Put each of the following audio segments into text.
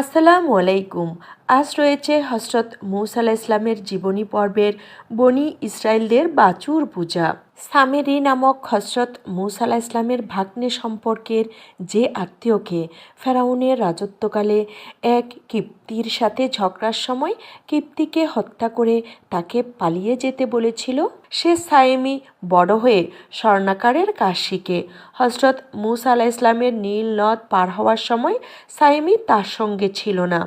আসসালামু আলাইকুম। আজ রয়েছে হসরত মৌসা ইসলামের জীবনী পর্বের বনি ইসরায়েলদের বাচুর পূজা। সামেরি নামক হজরত মৌসা আলাহ ইসলামের ভাগ্নে সম্পর্কের যে আত্মীয়কে ফেরাউনের রাজত্বকালে এক কিপ্তির সাথে ঝগড়ার সময় কিপ্তিকে হত্যা করে তাকে পালিয়ে যেতে বলেছিল, সে সায়েমি বড় হয়ে স্বর্ণাকারের কাজ শিখে হজরত মুসা আলাহ ইসলামের নীল নদ পার হওয়ার সময় সায়েমি তার সঙ্গে ছিল না।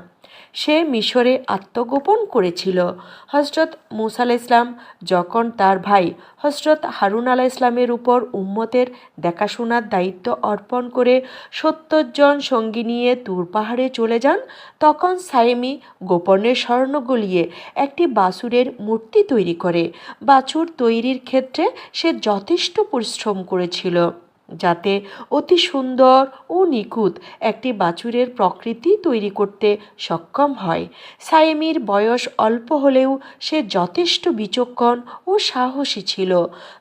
সে মিশরে আত্মগোপন করেছিল। হজরত মুসা আলাহ ইসলাম যখন তার ভাই হজরত হারুন আলাহ ইসলামের উপর উম্মতের দেখাশোনার দায়িত্ব অর্পণ করে সত্তর জন সঙ্গী নিয়ে তুর পাহাড়ে চলে যান, তখন সাইমি গোপনে স্বর্ণ গলিয়ে একটি বাছুরের মূর্তি তৈরি করে। বাছুর তৈরির ক্ষেত্রে সে যথেষ্ট পরিশ্রম করেছিল। যাতে অতি সুন্দর ও নিখুঁত একটি বাছুরের প্রকৃতি তৈরি করতে সক্ষম হয়। সায়েমির বয়স অল্প হলেও সে যথেষ্ট বিচক্ষণ ও সাহসী ছিল।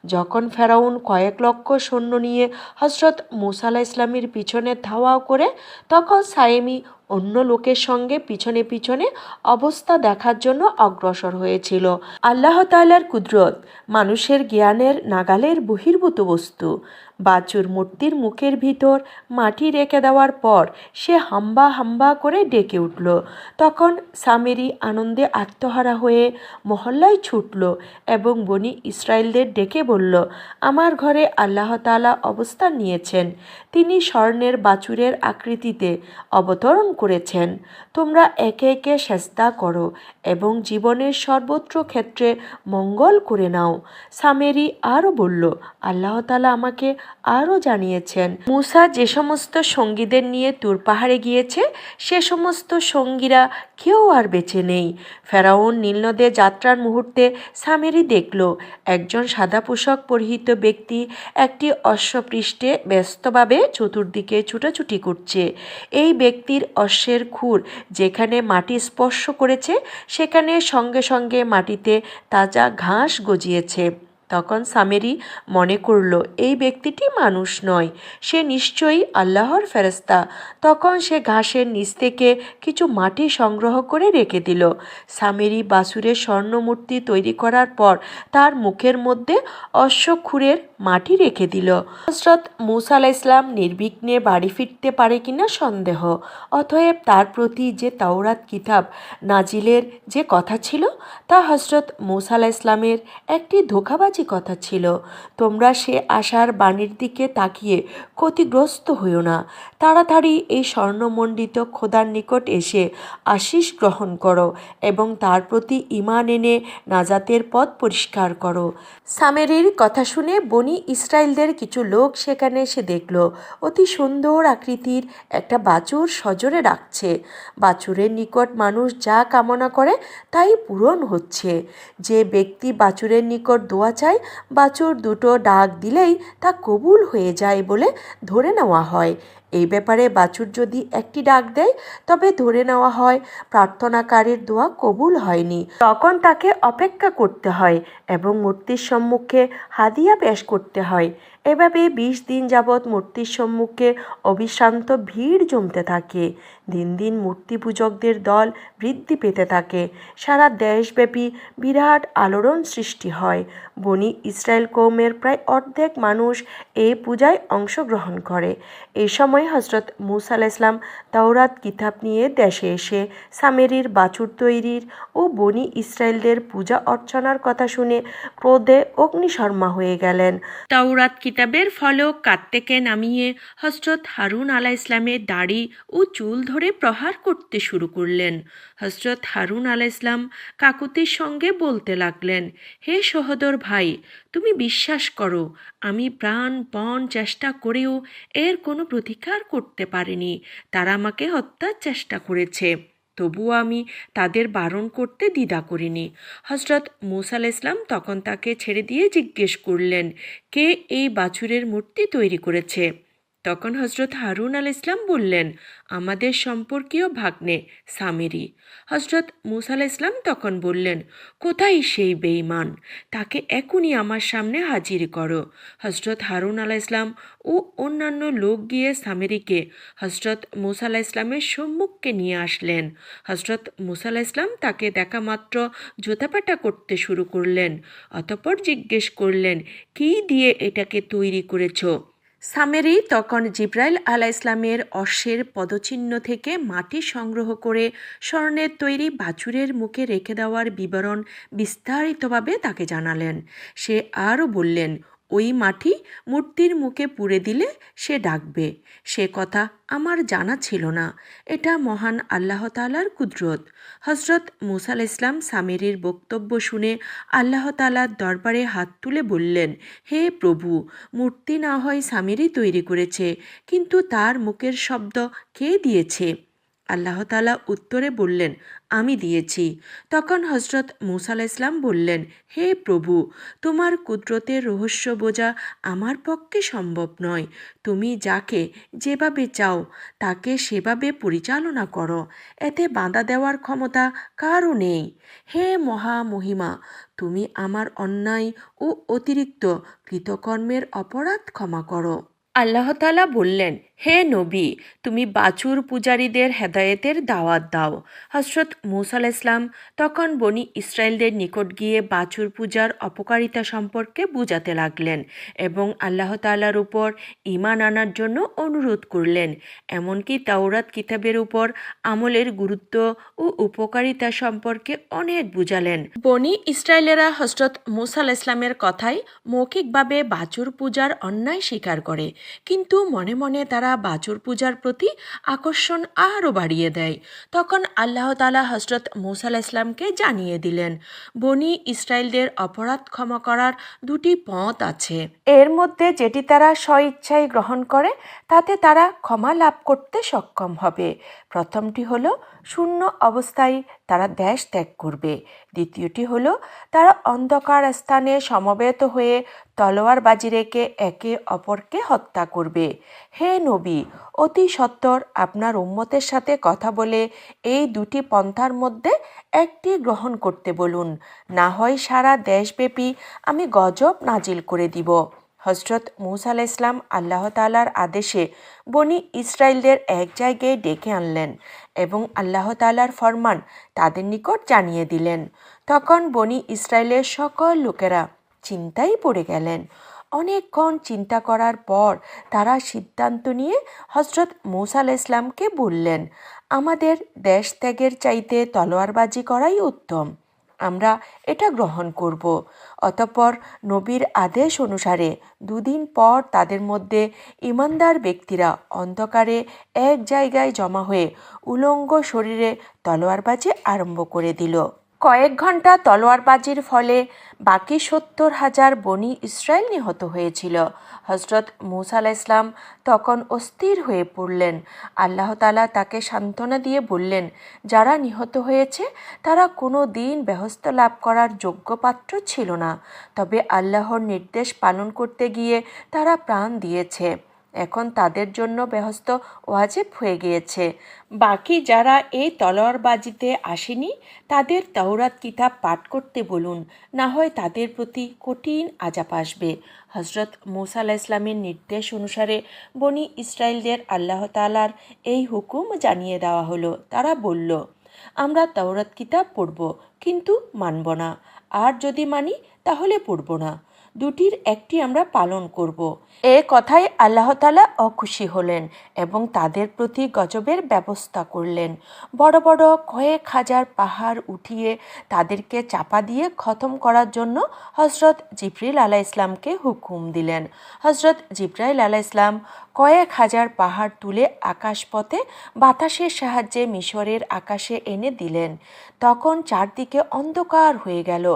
যখন ফেরাউন কয়েক লক্ষ সৈন্য নিয়ে হজরত মুসালা ইসলামের পিছনে ধাওয়া করে, তখন সায়েমি অন্য লোকের সঙ্গে পিছনে পিছনে অবস্থা দেখার জন্য অগ্রসর হয়েছিল। আল্লাহ তালার কুদরত, মানুষের জ্ঞানের নাগালের বহির্ভূত বস্তু। বাছুর মূর্তির মুখের ভিতর মাটি রেখে দেওয়ার পর সে হাম্বা হাম্বা করে ডেকে উঠল। তখন সামেরি আনন্দে আত্মহারা হয়ে মহল্লায় ছুটল এবং বনি ইসরায়েলদের ডেকে বলল, আমার ঘরে আল্লাহ তালা অবস্থান নিয়েছেন। তিনি স্বর্ণের বাছুরের আকৃতিতে অবতরণ করেছেন। তোমরা একে একে সেস্তা করো এবং জীবনের সর্বত্র ক্ষেত্রে মঙ্গল করে নাও। সামেরি আরও বলল, আল্লাহ তালা আমাকে আরও জানিয়েছেন, মুসা যে সমস্ত সঙ্গীদের নিয়ে তুর পাহাড়ে গিয়েছে, সে সমস্ত সঙ্গীরা কেউ আর বেঁচে নেই। ফেরাউন নীলনদে যাত্রার মুহূর্তে সামেরি দেখল, একজন সাদা পোশাক পরিহিত ব্যক্তি একটি অশ্বপৃষ্ঠে ব্যস্তভাবে চতুর্দিকে ছুটাছুটি করছে। এই ব্যক্তির অশ্বের খুর যেখানে মাটি স্পর্শ করেছে, সেখানে সঙ্গে সঙ্গে মাটিতে তাজা ঘাস গজিয়েছে। তখন সামেরি মনে করল, এই ব্যক্তিটি মানুষ নয়, সে নিশ্চয়ই আল্লাহর ফেরস্তা তখন সে ঘাসের নিচ থেকে কিছু মাটি সংগ্রহ করে রেখে দিল। সামেরি বাসুরের স্বর্ণমূর্তি তৈরি করার পর তার মুখের মধ্যে অশ্বক্ষুরের মাটি রেখে দিল। হজরত মুসা ইসলাম নির্বিঘ্নে বাড়ি ফিরতে পারে কিনা সন্দেহ। অতএব তার প্রতি যে তাওরাত কিতাব নাজিলের যে কথা ছিল, তা হজরত মুসা ইসলামের একটি ধোকাবাজি কথা ছিল। তোমরা সে আশার বাণীর দিকে তাকিয়ে ক্ষতিগ্রস্ত হইও না। তাড়াতাড়ি এই স্বর্ণমণ্ডিত খোদার নিকট এসে আশিস গ্রহণ করো এবং তার প্রতি ইমান এনে নাজাতের পথ পরিষ্কার করো। সামেরির কথা শুনে বনি ইসরায়েলদের কিছু লোক সেখানে এসে দেখল, অতি সুন্দর আকৃতির একটা বাছুর সজোরে রাখছে। বাছুরের নিকট মানুষ যা কামনা করে তাই পূরণ হচ্ছে। যে ব্যক্তি বাছুরের নিকট দোয়া চায়, বাছুর দুটো ডাক দিলেই তা কবুল হয়ে যায় বলে ধরে নেওয়া হয়। এই ব্যাপারে বাছুর যদি একটি ডাক দেয়, তবে ধরে নেওয়া হয় প্রার্থনাকারীর দোয়া কবুল হয়নি। তখন তাকে অপেক্ষা করতে হয় এবং মূর্তির সম্মুখে হাদিয়া পেশ করতে হয়। এভাবে বিশ দিন যাবৎ মূর্তির সম্মুখে অবিশ্রান্ত ভিড় জমতে থাকে। দিন দিন মূর্তি পূজকদের দল বৃদ্ধি পেতে থাকে। সারা দেশব্যাপী বিরাট আলোড়ন সৃষ্টি হয়। বনি ইসরায়েল কৌমের প্রায় অর্ধেক মানুষ এই পূজায় অংশগ্রহণ করে। এই সময় হজরত মুসা ইসলাম তাওরাত কিতাব নিয়ে দেশে এসে সামেরির বাছুর তৈরির ও বনি ইসরায়েলদের পূজা অর্চনার কথা শুনে ক্রোধে অগ্নিশর্মা হয়ে গেলেন। তাওরাত কিতাবের ফলক কাত্তেকে নামিয়ে হজরত হারুন আলাহ ইসলামের দাড়ি ও চুল ধরে প্রহার করতে শুরু করলেন। হজরত হারুন আলাহ ইসলাম কাকুতির সঙ্গে বলতে লাগলেন, হে সহদর ভাই, তুমি বিশ্বাস করো, আমি প্রাণ প্রাণপণ চেষ্টা করেও এর কোনো প্রতিকার করতে পারিনি। তারা আমাকে হত্যার চেষ্টা করেছে। তবুও আমি তাদের বারণ করতে দ্বিধা করিনি। হজরত মুসাল ইসলাম তখন তাকে ছেড়ে দিয়ে জিজ্ঞেস করলেন, কে এই বাছুরের মূর্তি তৈরি করেছে? তখন হজরত হারুন আল ইসলাম বললেন, আমাদের সম্পর্কীয় ভাগ্নে সামেরি। হজরত মুসা আল ইসলাম তখন বললেন, কোথায় সেই বেঈমান? তাকে এখনই আমার সামনে হাজির করো। হজরত হারুন আলাহ ইসলাম ও অন্যান্য লোক গিয়ে সামেরিকে হজরত মুসা আলাহ ইসলামের সম্মুখকে নিয়ে আসলেন। হজরত মুসা আলাহ ইসলাম তাকে দেখা মাত্র জোতাপাটা করতে শুরু করলেন, অতপর জিজ্ঞেস করলেন, কী দিয়ে এটাকে তৈরি করেছ? সামেরি তখন জিব্রাইল আলা ইসলামের অশ্বের পদচিহ্ন থেকে মাটি সংগ্রহ করে স্বর্ণের তৈরি বাছুরের মুখে রেখে দেওয়ার বিবরণ বিস্তারিতভাবে তাকে জানালেন। সে আরও বললেন ওই মাটি মূর্তির মুখে পুড়ে দিলে সে ডাকবে। সে কথা আমার জানা ছিল না। এটা মহান আল্লাহ তালার কুদরত। হজরত মুসাল ইসলাম সামেরির বক্তব্য শুনে আল্লাহ তালার দরবারে হাত তুলে বললেন, হে প্রভু, মূর্তি না হয় সামেরি তৈরি করেছে, কিন্তু তার মুখের শব্দ কে দিয়েছে? আল্লাহ তালা উত্তরে বললেন, আমি দিয়েছি। তখন হজরত মুসাল ইসলাম বললেন, হে প্রভু, তোমার কুদরতের রহস্য বোঝা আমার পক্ষে সম্ভব নয়। তুমি যাকে যেভাবে চাও, তাকে সেভাবে পরিচালনা করো। এতে বাঁধা দেওয়ার ক্ষমতা কারও নেই। হে মহামহিমা তুমি আমার অন্যায় ও অতিরিক্ত কৃতকর্মের অপরাধ ক্ষমা করো। আল্লাহতালা বললেন হে নবী, তুমি বাছুর পূজারীদের হেদায়েতের দাওয়াত দাও। হজরত মুসাল ইসলাম তখন বনি ইসরায়েলদের নিকট গিয়ে বাছুর পূজার অপকারিতা সম্পর্কে বুঝাতে লাগলেন এবং আল্লাহ তালার উপর ইমান আনার জন্য অনুরোধ করলেন। এমনকি তাওরাত কিতাবের উপর আমলের গুরুত্ব ও উপকারিতা সম্পর্কে অনেক বুঝালেন। বনি ইসরায়েলেরা হজরত মুসাল ইসলামের কথায় মৌখিকভাবে বাছুর পূজার অন্যায় স্বীকার করে। কিন্তু মনে মনে তারা বাছুর পূজার প্রতি আকর্ষণ আরও বাড়িয়ে দেয়। তখন আল্লাহ তালা হজরত মৌসাল ইসলামকে জানিয়ে দিলেন, বনি ইসরায়েলদের অপরাধ ক্ষমা করার দুটি পথ আছে। এর মধ্যে যেটি তারা স্বইচ্ছায় গ্রহণ করে, তাতে তারা ক্ষমা লাভ করতে সক্ষম হবে। প্রথমটি হলো শূন্য অবস্থায় তারা দেশ ত্যাগ করবে। দ্বিতীয়টি হল, তারা অন্ধকার স্থানে সমবেত হয়ে তলোয়ার বাজি রেখে একে অপরকে হত্যা করবে। হে নবী, অতি সত্বর আপনার উম্মতের সাথে কথা বলে এই দুটি পন্থার মধ্যে একটি গ্রহণ করতে বলুন। না হয় সারা দেশব্যাপী আমি গজব নাজিল করে দিব। হজরত মুসা আলাহ ইসলাম আল্লাহ তালার আদেশে বনি ইসরায়েলদের এক জায়গায় ডেকে আনলেন এবং আল্লাহ তালার ফরমান তাদের নিকট জানিয়ে দিলেন। তখন বনি ইসরায়েলের সকল লোকেরা চিন্তায় পড়ে গেলেন। অনেকক্ষণ চিন্তা করার পর তারা সিদ্ধান্ত নিয়ে হজরত মুসা আলাহ ইসলামকে বললেন, আমাদের দেশ ত্যাগের চাইতে তলোয়ারবাজি করাই উত্তম। আমরা এটা গ্রহণ করব। অতঃপর নবীর আদেশ অনুসারে দুদিন পর তাদের মধ্যে ইমানদার ব্যক্তিরা অন্ধকারে এক জায়গায় জমা হয়ে উলঙ্গ শরীরে তলোয়ারবাজি আরম্ভ করে দিল। কয়েক ঘণ্টা তলোয়ারবাজির ফলে বাকি সত্তর হাজার বনি ইসরায়েল নিহত হয়েছিল। হজরত মুসা ইসলাম তখন অস্থির হয়ে পড়লেন। আল্লাহ তালা তাকে সান্ত্বনা দিয়ে বললেন, যারা নিহত হয়েছে, তারা কোনো দিন ব্যহস্ত লাভ করার যোগ্য পাত্র ছিল না। তবে আল্লাহর নির্দেশ পালন করতে গিয়ে তারা প্রাণ দিয়েছে। এখন তাদের জন্য ব্যহস্ত ওয়াজেব হয়ে গিয়েছে। বাকি যারা এই তলোয়ারবাজিতে আসেনি, তাদের তাওরাত কিতাব পাঠ করতে বলুন, না হয় তাদের প্রতি কঠিন আজাব আসবে। হজরত মুসা আলাহ ইসলামের নির্দেশ অনুসারে বনি ইসরায়েলদের আল্লাহ তালার এই হুকুম জানিয়ে দেওয়া হলো। তারা বলল, আমরা তাওরাত কিতাব পড়ব, কিন্তু মানব না। আর যদি মানি, তাহলে পড়ব না। দুটির একটি আমরা পালন করব। এ কথায় আল্লাহ তালা অখুশি হলেন এবং তাদের প্রতি গজবের ব্যবস্থা করলেন। বড় বড় কয়েক হাজার পাহাড় উঠিয়ে তাদেরকে চাপা দিয়ে খতম করার জন্য হজরত জিব্রিল আলাহ ইসলামকে হুকুম দিলেন। হজরত জিব্রাইল আলাহ ইসলাম কয়েক হাজার পাহাড় তুলে আকাশপথে বাতাসের সাহায্যে মিশরের আকাশে এনে দিলেন। তখন চারদিকে অন্ধকার হয়ে গেল।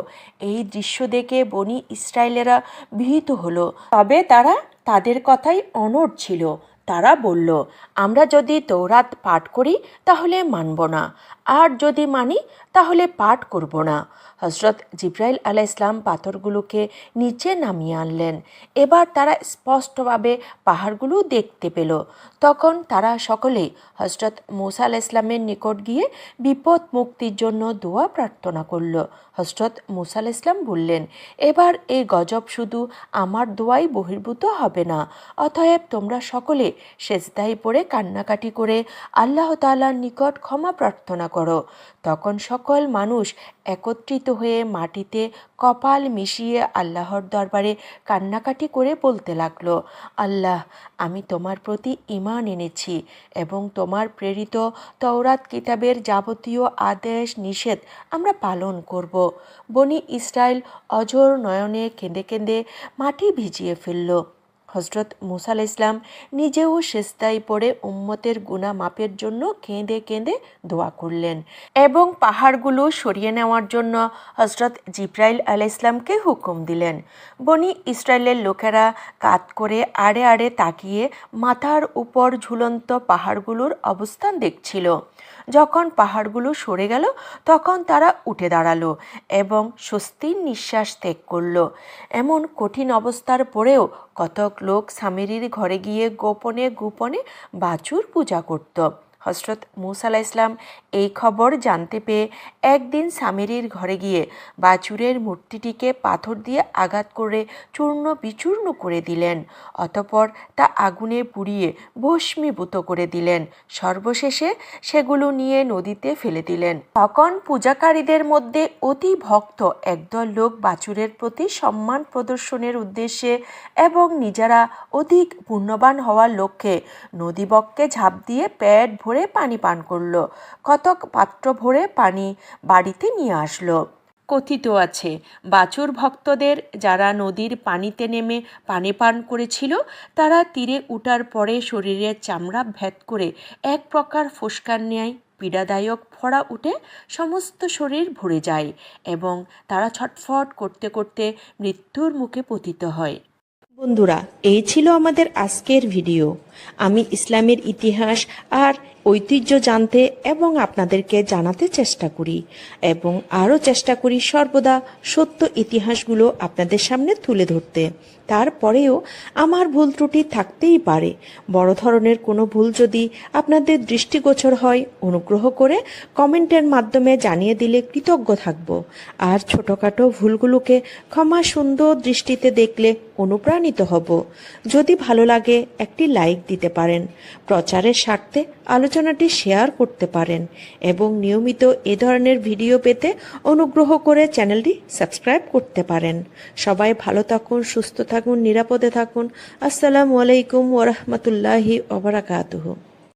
এই দৃশ্য দেখে বনি ইসরায়েলেরা ভীত হলো। তবে তারা তাদের কথাই অনড় ছিল। তারা বলল, আমরা যদি তৌরাত পাঠ করি, তাহলে মানব না। আর যদি মানি, তাহলে পাঠ করব না। হজরত জিব্রাইল আলাহ ইসলাম পাথরগুলোকে নিচে নামিয়ে আনলেন। এবার তারা স্পষ্টভাবে পাহাড়গুলো দেখতে পেল। তখন তারা সকলেই হজরত মুসা আলাহ ইসলামের নিকট গিয়ে বিপদ মুক্তির জন্য দোয়া প্রার্থনা করল। হজরত মুসা আলাহ ইসলাম বললেন, এবার এই গজব শুধু আমার দোয়াই বহির্ভূত হবে না। অতএব তোমরা সকলে সেজদাই পড়ে কান্নাকাটি করে আল্লাহ তাআলার নিকট ক্ষমা প্রার্থনা করো। তখন সকল মানুষ একত্রিত হয়ে মাটিতে কপাল মিশিয়ে আল্লাহর দরবারে কান্নাকাটি করে বলতে লাগল, আল্লাহ, আমি তোমার প্রতি ইমান এনেছি এবং তোমার প্রেরিত তৌরাত কিতাবের যাবতীয় আদেশ নিষেধ আমরা পালন করব। বনি ইসরায়েল অজর নয়নে কেঁদে কেঁদে মাটি ভিজিয়ে ফেলল। হজরত মুসা আলাহ ইসলাম নিজেও সেস্তায় পড়ে উম্মতের গুণা মাপের জন্য কেঁদে কেঁদে দোয়া করলেন এবং পাহাড়গুলো সরিয়ে নেওয়ার জন্য হজরত জিব্রাইল আল ইসলামকে হুকুম দিলেন। বনি ইসরায়েলের লোকেরা কাত করে আড়ে আড়ে তাকিয়ে মাথার উপর ঝুলন্ত পাহাড়গুলোর অবস্থান দেখছিল। যখন পাহাড়গুলো সরে গেল, তখন তারা উঠে দাঁড়াল এবং স্বস্তির নিঃশ্বাস ত্যাগ করল। এমন কঠিন অবস্থার পরেও কতক লোক স্বামীর ঘরে গিয়ে গোপনে গোপনে বাছুর পূজা করত। হজরত মুসা আলাহ ইসলাম এই খবর জানতে পেয়ে একদিন স্বামীরির ঘরে গিয়ে বাছুরের মূর্তিটিকে পাথর দিয়ে আঘাত করে চূর্ণ বিচূর্ণ করে দিলেন, অতপর তা আগুনে পুড়িয়ে ভস্মীভূত করে দিলেন। সর্বশেষে সেগুলো নিয়ে নদীতে ফেলে দিলেন। তখন পূজাকারীদের মধ্যে অতি ভক্ত একদল লোক বাছুরের প্রতি সম্মান প্রদর্শনের উদ্দেশ্যে এবং নিজেরা অধিক পুণ্যবান হওয়ার লক্ষ্যে নদীবক্ষে ঝাঁপ দিয়ে পেট ভরে পানি পান করল। কতক পাত্র ভরে পানি বাড়িতে নিয়ে আসলো। কথিত আছে, বাছুর ভক্তদের যারা নদীর পানিতে নেমে পানি পান করেছিল, তারা তীরে উঠার পরে শরীরের চামড়া ভেদ করে এক প্রকার ফুসকার ন্যায় পীড়াদায়ক ফোড়া উঠে সমস্ত শরীর ভরে যায় এবং তারা ছটফট করতে করতে মৃত্যুর মুখে পতিত হয়। বন্ধুরা, এই ছিল আমাদের আজকের ভিডিও। আমি ইসলামের ইতিহাস আর ঐতিহ্য জানতে এবং আপনাদেরকে জানাতে চেষ্টা করি এবং আরও চেষ্টা করি সর্বদা সত্য ইতিহাসগুলো আপনাদের সামনে তুলে ধরতে। তারপরেও আমার ভুল ত্রুটি থাকতেই পারে। বড় ধরনের কোনো ভুল যদি আপনাদের দৃষ্টিগোচর হয়, অনুগ্রহ করে কমেন্টের মাধ্যমে জানিয়ে দিলে কৃতজ্ঞ থাকব। আর ছোটোখাটো ভুলগুলোকে ক্ষমা সুন্দর দৃষ্টিতে দেখলে অনুপ্রাণিত হব। যদি ভালো লাগে, একটি লাইক দিতে পারেন, প্রচারের স্বার্থে আলোচনাটি শেয়ার করতে পারেন এবং নিয়মিত এ ধরনের ভিডিও পেতে অনুগ্রহ করে চ্যানেলটি সাবস্ক্রাইব করতে পারেন। সবাই ভালো থাকুন, সুস্থ থাকুন, নিরাপদে থাকুন। আসসালামু আলাইকুম ওরহমতুল্লাহি ওবরাকাতুহু